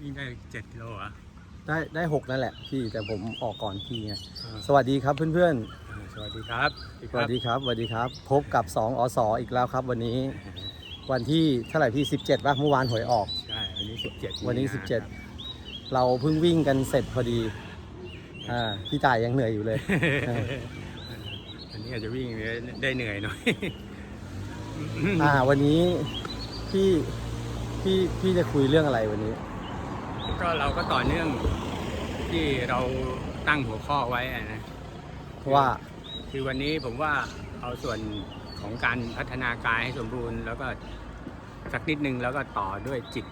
วิ่งได้เจ็ดกิโลเหรอะได้ได้หกนั่นแหละพี่แต่ผมออกก่อนพี่ไงสวัสดีครับเพื่อนสวัสดีครับๆสวัสดีครับสวัสดีครับ พบกับ2อสอีกแล้วครับ วันนี้ วันที่เท่าไหร่พี่ 17ป่ะเมื่อวานหวยออกใช่วันนี้สิบเจ็ดวันนี้ 17 เราเพิ่งวิ่งกันเสร็จพอดีอ่าพี่จ่ายยังเหนื่อยอยู่เลย อันนี้อาจจะวิ่งได้เหนื่อยหน่อยอ่าวันนี้พี่พี่พี่จะคุยเรื่องอะไรวันนี้ ก็เราก็ต่อเนื่องที่เราตั้งหัวข้อไว้อะนะว่าคือวันนี้ผมว่าเอาส่วนของการพัฒนากายให้สมบูรณ์ แล้วก็สักนิดนึงแล้วก็ต่อด้วยจิต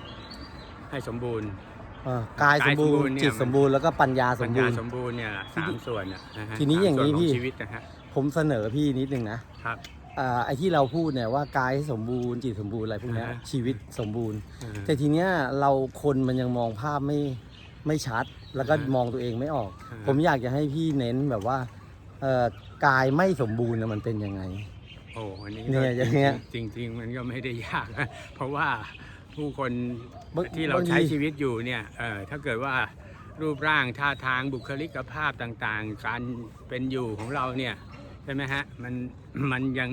ให้สมบูรณ์อ่ากายสมบูกายสมบูรรณ์ณ์เนี่ยจิตสมบูรณ์แล้วก็ปัญญาสปัมญบูญารณ์ สมบูรณ์เนี่ยสามส่วนอะะฮะทีนี้อย่างนี้สมส่วพี่ขชีวิตนะฮะผมเสนอพี่นิดนึงนะ ครับ อ่าไอ้ที่เราพูดเนี่ยว่ากายสมบูรณ์จิตสมบูรณ์อะไรพวกเนี้ยอ่าฮะชีวิตสมบูรณ์ อ่าแต่ทีเนี้ยเราคนมันยังมองภาพไม่ไม่ชัด แล้วก็อ่าฮะมองตัวเองไม่ออก อ่าฮะ ผมอยากจะให้พี่เน้นแบบว่าเอ่อกายไม่สมบูรณ์น่ะมันเป็นยังไง โอ้อันนี้เนี่ยอย่างเงี้ยจริงๆจริงๆมันก็ไม่ได้ยากนะเพราะว่าผู้คนบางที่เราบางที ใช้ชีวิตอยู่เนี่ยเออถ้าเกิดว่ารูปร่างท่าทางบุคลิกภาพต่างๆ การเป็นอยู่ของเราเนี่ยใช่ไหมฮะมัน มันยัง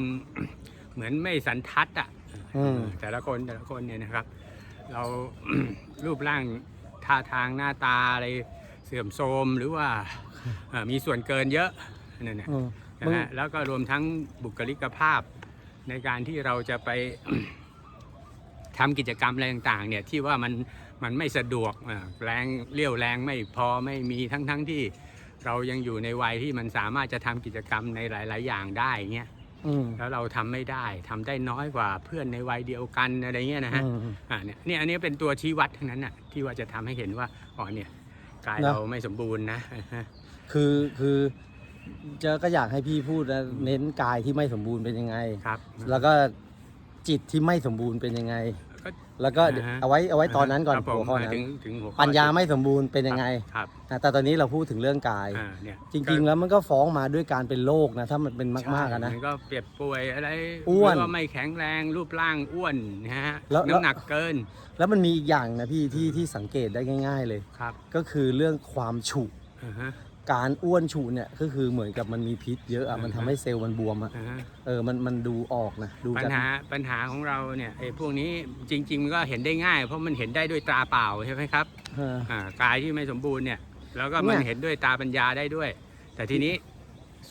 เหมือนไม่สันทัดอะอืมเออแต่ละคนแต่ละคนเนี่ยนะครับ เรารูปร่างท่าทางหน้าตาอะไรเสื่อมโทรมหรือว่าเอ่อมีส่วนเกินเยอะนั่นนะอืมใช่ไหมแล้วก็รวมทั้งบุคลิกภาพในการที่เราจะไปทำกิจกรรมอะไรต่างๆ เนี่ยที่ว่ามันมันไม่สะดวกอ่าแรงเลี้ยวแรงไม่พอไม่มีทั้งๆทที่ เรายังอยู่ในวัยที่มันสามารถจะทำกิจกรรมในหลาย ๆ อย่างได้เงี้ยอืมแล้วเราทำไม่ได้ทำได้น้อยกว่าเพื่อนในวัยเดียวกันอะไรเงี้ยนะฮะอืมอ่าเนี่ยเนี่ยอันนี้เป็นตัวชี้วัดทั้งนั้นน่ะที่ว่าจะทำให้เห็นว่าอ๋อเนี่ยกายนะเราไม่สมบูรณ์นะคือคือจะก็อยากให้พี่พูดนะเน้นกายที่ไม่สมบูรณ์เป็นยังไงครับ แล้วก็จิตที่ไม่สมบูรณ์เป็นยังไง ก็ แล้วก็อ่าฮะ เอาไว้เอาไว้ตอนนั้นก่อนครับผมหัวข้อนั้นถึงถึงหัวข้อปัญญาไม่สมบูรณ์เป็นยังไงครับอะแต่ตอนนี้เราพูดถึงเรื่องกาย อ่าเนี่ยจริง ๆ แล้วมันก็ฟ้องมาด้วยการเป็นโรคนะถ้ามันเป็นมากๆอะนะ ใช่มันก็เปรียบป่วยอะไรอ้วนหรืว่าไม่แข็งแรงรูปร่างอ้วนนะฮะแล้วแล้ว น้ำหนักเกินแล้วมันมีอีกอย่างนะพี่ที่ที่สังเกตได้ง่าย ๆเลย ครับก็คือเรื่องความฉุ อ่าฮะ การอ้วนฉุเนี่ยก็คือเหมือนกับมันมีพิษเยอะอะอือฮะมันทำให้เซลล์มันบวมอะอ่าฮะเออมันมันดูออกนะดูปัญจากหาปัญหาของเราเนี่ยไอ้พวกนี้จริง ๆ มันก็เห็นได้ง่าย เพราะมันเห็นได้ด้วยตาเปล่าใช่ไหมครับเออ อ่ากายที่ไม่สมบูรณ์เนี่ยแล้วก็มันเนี่ย เห็นด้วยตาปัญญาได้ด้วย แต่ทีนี้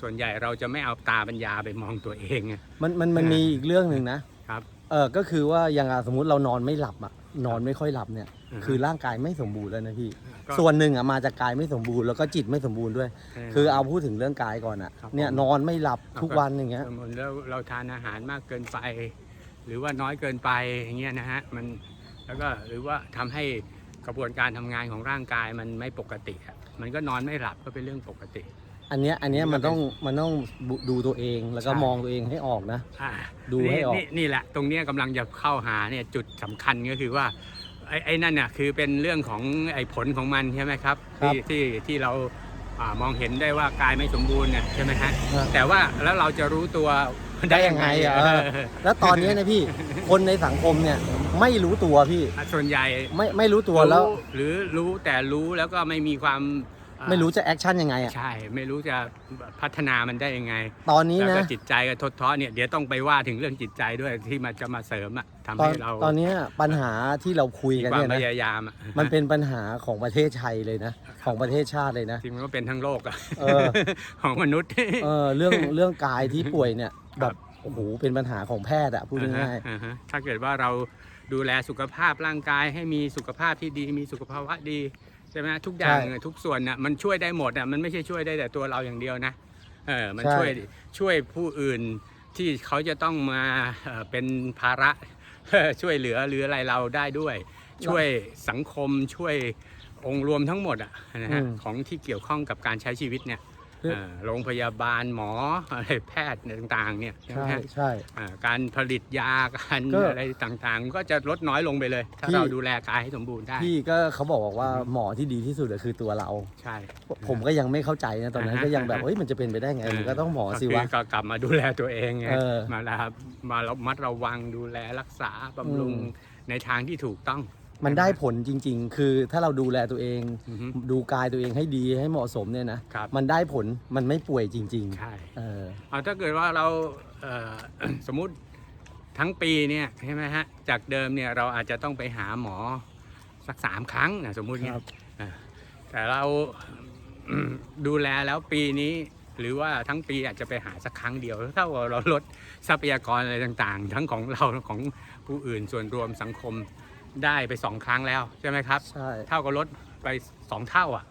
ส่วนใหญ่เราจะไม่เอาตาปัญญาไปมองตัวเองไงมันมันมันมีอีกเรื่องหนึ่งนะครับ เออก็คือว่าอย่างอะสมมุติเรานอนไม่หลับอะ นอนไม่ค่อยหลับเนี่ยาฮะคือร่างกายไม่สมบูรณ์แล้วนะพี่ ก็ส่วนหนึ่งอะมาจากกายไม่สมบูรณ์แล้วก็จิตไม่สมบูรณ์ด้วยคือเอาพูดถึงเรื่องกายก่อนอะครับเนี่ยผม นอนไม่หลับครับทุกวันอย่างเงี้ย สมมติแล้วเราทานอาหารมากเกินไป หรือว่าน้อยเกินไปอย่างเงี้ยนะฮะมันแล้วก็หรือว่าทำให้กระบวนการทำงานของร่างกายมันไม่ปกติอะมันก็นอนไม่หลับก็เป็นเรื่องปกติ อันเนี้ยอันเนี้ยนี่ก็มันต้องมันต้องดูตัวเองแล้วก็ใช่มองตัวเองให้ออกนะ อ่าดูให้ออก นี่นี่แหละตรงเนี้ยกำลังจะเข้าหาเนี่ยจุดสำคัญก็คือว่าไอ้ไอ้นั่นน่ะคือเป็นเรื่องของไอ้ผลของมันใช่ไหมครับครับ ที่ที่ที่เราอ่ามองเห็นได้ว่ากายไม่สมบูรณ์เนี่ยใช่ไหมฮะครับแต่ว่าแล้วเราจะรู้ตัวได้ยังไงอะเออแล้วตอนเนี้ยนะพี่ คนในสังคมเนี่ยไม่รู้ตัวพี่ ส่วนใหญ่ไม่ไม่รู้ตัวแล้ว รู้หรือรู้แต่รู้แล้วก็ไม่มีความอ่า ไม่รู้จะแอคชั่นยังไงอะ ใช่ ไม่รู้จะพัฒนามันได้ยังไง ตอนนี้แล้วนะ ก็จิตใจก็ทดท้อเนี่ยเดี๋ยวต้องไปว่าถึงเรื่องจิตใจด้วยที่มันจะมาเสริมอะทำตอนให้เราตอนเนี้ยปัญหาที่เราคุยมีกันความเนี่ยพนะ ยายามอะมันเป็นปัญหาของประเทศไทยเลยนะ ของประเทศชาติเลยนะ จริงมันก็เป็นทั้งโลกอะเออ ของมนุษย์ เออเรื่องเรื่องกายที่ป่วยเนี่ยคแบรับ บโอ้โหเป็นปัญหาของแพทย์อะพูดง่ายอ่าฮะอ่าฮะถ้าเกิดว่าเราดูแลสุขภาพร่างกายให้มีสุขภาพที่ดี มีสุขภาวะดี ใช่ไหมทุกอย่างใช่ทุกส่วนน่ะมันช่วยได้หมดอะมันไม่ใช่ช่วยได้แต่ตัวเราอย่างเดียวนะเออมันใช่ ช่วยช่วยผู้อื่นที่เขาจะต้องมาเอ่อเป็นภาระ ช่วยเหลือหรืออะไรเราได้ด้วย ช่วยสังคมช่วยองค์รวมทั้งหมดอะนะฮะอืม ของที่เกี่ยวข้องกับการใช้ชีวิตเนี่ยคื อเอ่อโรงพยาบาลหมออะไรแพทย์ต่างๆ เนี่ยๆใช่ไหมใช่ฮะใช่ อ่าการผลิตยาการก็อะไรต่างๆ ก็จะลดน้อยลงไปเลย ถ้าพี่ เราดูแลกายให้สมบูรณ์ได้ พี่ก็เขาบอกว่าหมอที่ดีที่สุดอะคือตัวเรา ใช่ ผมก็ยังไม่เข้าใจนะตอนนั้นอ่าฮะ ก็ยังแบบเฮ้ยมันจะเป็นไปได้ไงมันก็ต้องหมอสิวะ ก็กลับมาดูแลตัวเองไงเออมาแล้วมาระมัดระวังดูแลรักษาบำรุงอืม ในทางที่ถูกต้อง มันได้ผลจริง ๆ คือถ้าเราดูแลตัวเอง อือฮึ ดูกายตัวเองให้ดีให้เหมาะสมเนี่ยนะครับ มันได้ผลมันไม่ป่วยจริงใช่ ๆเออ เอาถ้าเกิดว่าเราเอ่อ สมมุติทั้งปีเนี่ยใช่ไหมฮะจากเดิมเนี่ยเราอาจจะต้องไปหาหมอสักสามครั้งนะสมมุติเนี่ยครับอ่าแต่เรา ดูแลแล้วปีนี้ หรือว่าทั้งปีอาจจะไปหาสักครั้งเดียวเท่ากับเราลดทรัพยากรอะไรต่างๆ ทั้งของเราของผู้อื่นส่วนรวมสังคม ได้ไปสองครั้งแล้วใช่ไหมครับ ใช่ เท่ากับลดไปสองเท่าอะ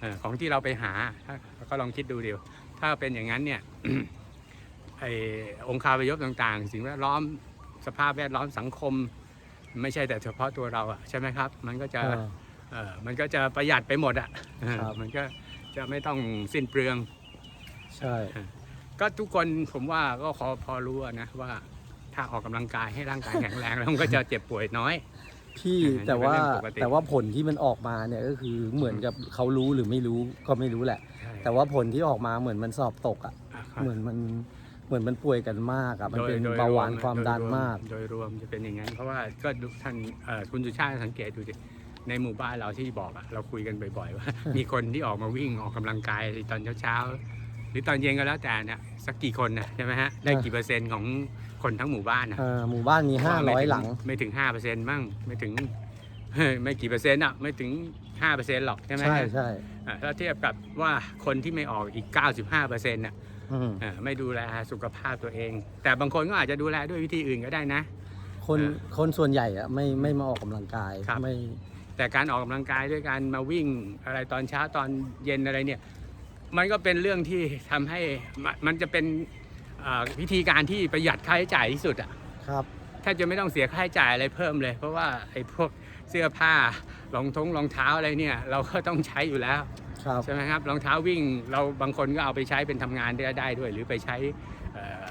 เออของที่เราไปหาถ้าก็ลองคิดดูเดียว ถ้าเป็นอย่างนั้นเนี่ย ไอองค์คาพยพต่างๆ สิ่งแวดล้อมสภาพแวดล้อมสังคม ไม่ใช่แต่เฉพาะตัวเราอะใช่ไหมครับ มันก็จะเออเออมันก็จะประหยัดไปหมดอะเออครับ มันก็จะไม่ต้องสิ้นเปลือง ใช่ ก็ทุกคนผมว่าก็ขอพอรู้อะนะว่าถ้าออกกำลังกายให้ร่างกายแข็งแรงแล้วมันก็จะเจ็บป่วยน้อย พี่เออแต่ว่าเป็นเรื่องปกติ แต่ว่าผลที่มันออกมาเนี่ยก็คือเหมือนกับเขารู้หรือไม่รู้ก็ไม่รู้แหละแต่ว่าผลที่ออกมาเหมือนมันสอบตกอะอะครับเหมือนมันเหมือนมันป่วยกันมากอะมันเป็นโดยเบาหวานโดยรความดันโดยรมากโดยรวมจะเป็นอย่างนั้น เพราะว่าก็ดูท่านเอ่อคุณสุชาติสังเกตดูสิในหมู่บ้านเราที่บอกอะเราคุยกันบ่อยๆว่า มีคนที่ออกมาวิ่งออกกำลังกายตอนเช้าๆ หรือตอนเย็นก็แล้วแต่เนี่ยสักกี่คนนะใช่ไหมฮะได้กี่เปอร์เซ็นต์ของคนทั้งหมู่บ้านนะเออหมู่บ้านมีห้าร้อยหลัง ไม่ถึงห้าเปอร์เซ็นต์มั่งไม่ถึงเฮ้ยไม่กี่เปอร์เซ็นต์อะไม่ถึงห้าเปอร์เซ็นต์หรอกใช่ไหมใช่ฮะใช่อะถ้าเทียบกับว่าคนที่ไม่ออกอีก95เปอร์เซ็นต์น่ะอืมเอ่อไม่ดูแลสุขภาพตัวเอง แต่บางคนก็อาจจะดูแลด้วยวิธีอื่นก็ได้นะ คนเออคนส่วนใหญ่อะไม่ไม่มาออกกำลังกายครับไม่แต่การออกกำลังกายด้วยการมาวิ่งอะไรตอนเช้าตอนเย็นอะไรเนี่ย มันก็เป็นเรื่องที่ทำให้มะมันจะเป็นเอ่อวิธีการที่ประหยัดค่าใช้จ่ายที่สุดอะครับแทบจะไม่ต้องเสียค่าใช้จ่ายอะไรเพิ่มเลย เพราะว่าไอ้พวกเสื้อผ้ารองท้องรองเท้าอะไรเนี่ย เราก็ต้องใช้อยู่แล้วครับ ใช่ไหมครับรองเท้าวิ่งเราบางคนก็เอาไปใช้เป็นทำงานได้ได้ด้วย หรือไปใช้เอ่อ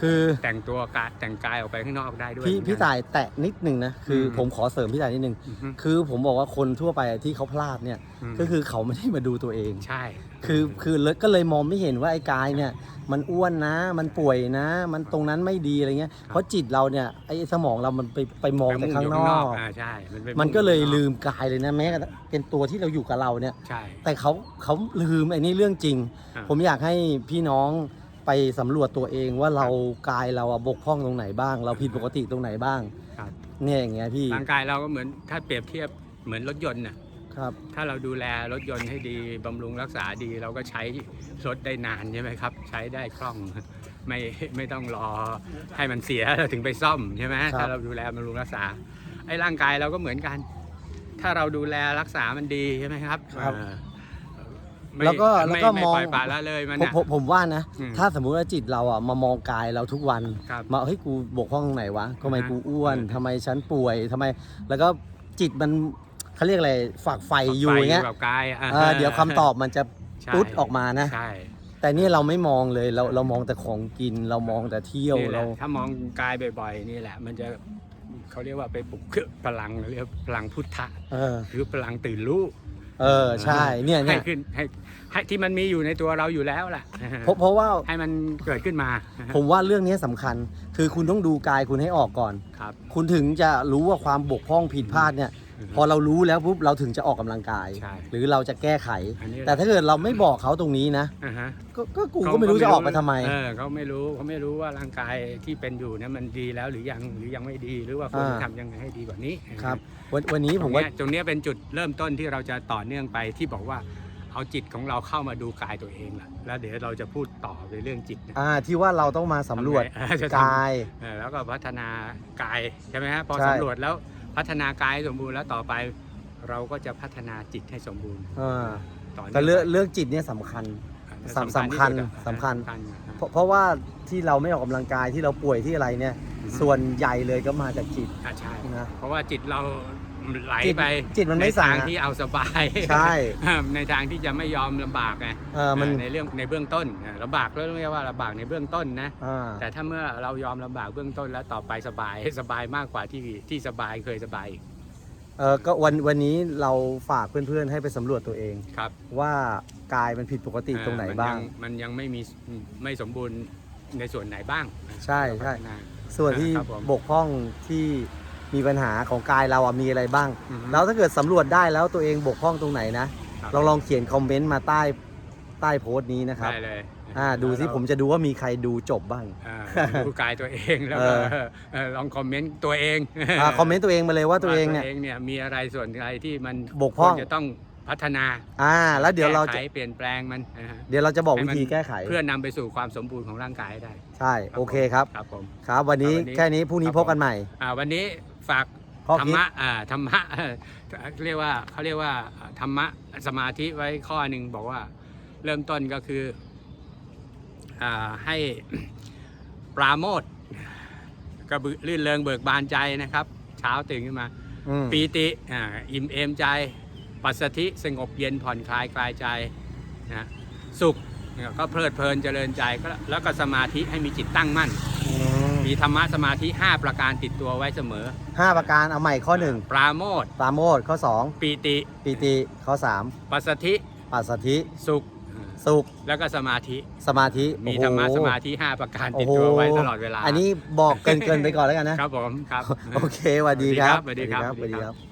คือแต่งตัวกายแต่งกายออกไปข้างนอกได้ด้วยพี่เหมือนกัน พี่ต่ายแตะนิดนึงนะคืออม ผมขอเสริมพี่ต่ายนิดนึงอือฮึคือผมบอกว่าคนทั่วไปที่เขาพลาดเนี่ย มก็คือเขาไม่ได้มาดูตัวเอง ใช่ คือคือเลยก็เลยมองไม่เห็นว่าไอ้กายเนี่ย มันอ้วนนะ มันป่วยนะ มันตรงนั้นไม่ดีอะไรเงี้ยเพราะจิตเราเนี่ยไอ้สมองเรามันไปไปมองแต่ข้างนอก อ่าใช่มันไปมันก็เลยข้างนอลืมกายเลยนะแม้กระทั่งเป็นตัวที่เราอยู่กับเราเนี่ย ใช่ แต่เขาเขาลืมไอ้นี่เรื่องจริง อ่า ผมอยากให้พี่น้องไปสำรวจตัวเองว่าเรากายเราอะบกพร่องตรงไหนบ้าง เราผิดปกติตรงไหนบ้าง ครับเนี่ยอย่างเงี้ยพี่ ร่างกายเราก็เหมือนถ้าเปรียบเทียบเหมือนรถยนต์น่ะ ครับ ถ้าเราดูแลรถยนต์ให้ดีบำรุงรักษาดี เราก็ใช้รถได้นานใช่ไหมครับ ใช้ได้คล่องไม่ไม่ต้องรอให้มันเสียเราถึงไปซ่อมใช่ไหมครับ ถ้าเราดูแลบำรุงรักษาไอ้ร่างกายเราก็เหมือนกัน ถ้าเราดูแลรักษามันดีใช่ไหมครับครับเอ่อไม่แล้วก็ไม่แล้วก็ไม่มอง ปล่อยปละละเลยมันผมน่ะ ผมผมว่านะ อืมถ้าสมมุติว่าจิตเราอะมามองกายเราทุกวัน ครับมาเฮ้ยกูบกพร่องตรงไหนวะทำไมอ่าฮะกูอ้วนเออทำไมฉันป่วยทำไม แล้วก็จิตมัน เขาเรียกอะไรฝากไฟอยู่อย่างเงี้ยไปกับกายอะเออเดี๋ยวคำตอบมันจะใช่ปุ๊ดออกมานะ ใช่แต่นี่เราไม่มองเลยเราเรามองแต่ของกินเรามองแต่เที่ยวนี่แหเรา ละถ้ามองกายบ่อยๆนี่แหละ มันจะเขาเรียกว่าไปปลุกพลังเรียกพลังพุทธะเออหรือพลังตื่นรู้เออใช่เนี่ยให้เนี่ยขึ้นให้ให้ที่มันมีอยู่ในตัวเราอยู่แล้วแหละเพราะเพราะว่าให้มันเกิดขึ้นมาผมว่าเรื่องนี้สำคัญ คือคุณต้องดูกายคุณให้ออกก่อน ครับ คุณถึงจะรู้ว่าความบกพร่องผิดพลาดเนี่ย พอเรารู้แล้วปุ๊บเราถึงจะออกกำลังกาย ใช่หรือเราจะแก้ไข อันนี้ แต่ถ้าเกิดเราไม่บอกเขาตรงนี้นะอ่าฮะก็ก็กูก็ไม่รู้จะออกไปทำไม เออเขาไม่รู้เขาไม่รู้ว่าร่างกายที่เป็นอยู่นั้นมันดีแล้วหรือยังหรือยังไม่ดีหรือว่าควรจะอ่า ทำยังไงให้ดีกว่านี้ครับ วันวันนี้ตผรมงว่าเนี้ยตรงเนี้ยเป็นจุดเริ่มต้นที่เราจะต่อเนื่องไปที่บอกว่าเอาจิตของเราเข้ามาดูกายตัวเองล่ะแล้วเดี๋ยวเราจะพูดต่อในเรื่องจิตนะ อ่าที่ว่าเราต้องมาสำรวจทำไงเออจะทำ กาย เออแล้วก็พัฒนากายใช่ไหมฮะพอใช่ สำรวจแล้ว พัฒนากายให้สมบูรณ์แล้วต่อไปเราก็จะพัฒนาจิตให้สมบูรณ์อ่าต่อนื่แต่เรื่องเรื่องจิตเนี่ยสำคัญ สำสำคัญที่สุดอะสำคัญอ่าเพราะเพราะว่าที่เราไม่ออกกำลังกายที่เราป่วยที่อะไรเนี่ยอือฮึส่วนใหญ่เลยก็มาจากจิตอ่าใช่ นะ เพราะว่าจิตเรา ไหลจิตไปจิตมันไม่ในสั่ทางงอะที่เอาสบายใช่ในทางที่จะไม่ยอมลำบากไงเออมันในเรื่องในเบื้องต้นอ่าลำบากแล้วเรียกว่าลำบากในเบื้องต้นนะอ่าแต่ถ้าเมื่อเรายอมลำบากเบื้องต้นแล้วต่อไปสบายสบายมากกว่าที่ที่สบายเคยสบายอีกเออก็วันวันนี้เราฝากเพื่อนๆให้ไปสำรวจตัวเองครับ ว่ากายมันผิดปกติตรงไหนอ่บ้างมัยังมันยังไม่มีไม่สมบูรณ์ในส่วนไหนบ้าง ใช่ใช่พัฒนาส่วนที่ครับผมบกพร่องที่ มีปัญหาของกายเราอะมีอะไรบ้าง อือฮึ แล้วถ้าเกิดสำรวจได้แล้วตัวเองบกพร่องตรงไหนนะครับลองลองเขียนคอมเมนต์มาใต้ใต้โพสต์นี้นะครับได้เลยอ่าดูสิผมจะดูว่ามีใครดูจบบ้าง อ่าดูกายตัวเองแล้วก็เออเออลองคอมเมนต์ตัวเองอ่าคอมเมนต์ตัวเองมาเลยว่าตัวเองเนี่ย เนี่ยมีอะไรส่วนใดที่มันบกพร่อง ควรจะต้องพัฒนาอ่า แล้วเดี๋ยวเราแก้จะไขเปลี่ยนแปลงมันนะฮะ เดี๋ยวเราจะบอกให้วิมันธีแก้ไข เพื่อนำไปสู่ความสมบูรณ์ของร่างกายให้ได้ใช่ โอเคครับ ครับผม ครับ วันนี้ครับวันนี้แค่นี้พรุ่งนี้ครับพบกันใหม่ อ่าวันนี้ ฝากข้อธรคิรดมะอ่าธรรมะ เรียกว่าเขาเรียกว่าธรรมะสมาธิไว้ข้อหนึ่งบอกว่า เริ่มต้นก็คืออ่าให้ ปราโมทกระบือลื่นเริงเบิกบานใจนะครับ เช้าตื่นขึ้นมา อืมปีติอ่าอิ่มเอมใจ ปัสสธิสงบเย็นผ่อนคลายคลายใจนะสุขก็เพลิดเพลินเจริญใจก็แล้วก็สมาธิให้มีจิตตั้งมั่นอื มมีธรรมะสมาธิ 5 ประการติดตัวไว้เสมอ ห้าประการเอาใหม่ข้อหนึ่งปราโมทปราโมทข้อสองปีติปีติข้อสามปัสสธิปัสสธิสุข สุขแล้วก็สมาธิ สมาธิมีโอ้โหธรรมะสมาธิ 5 ประการติดโอ้โหตัวไว้ตลอดเวลา อันนี้บอกเกินเกินๆไปก่อนแล้วกันนะ ครับผมครับ โอเคสวัสดีครับสวัสดีครับสวัสดีครับ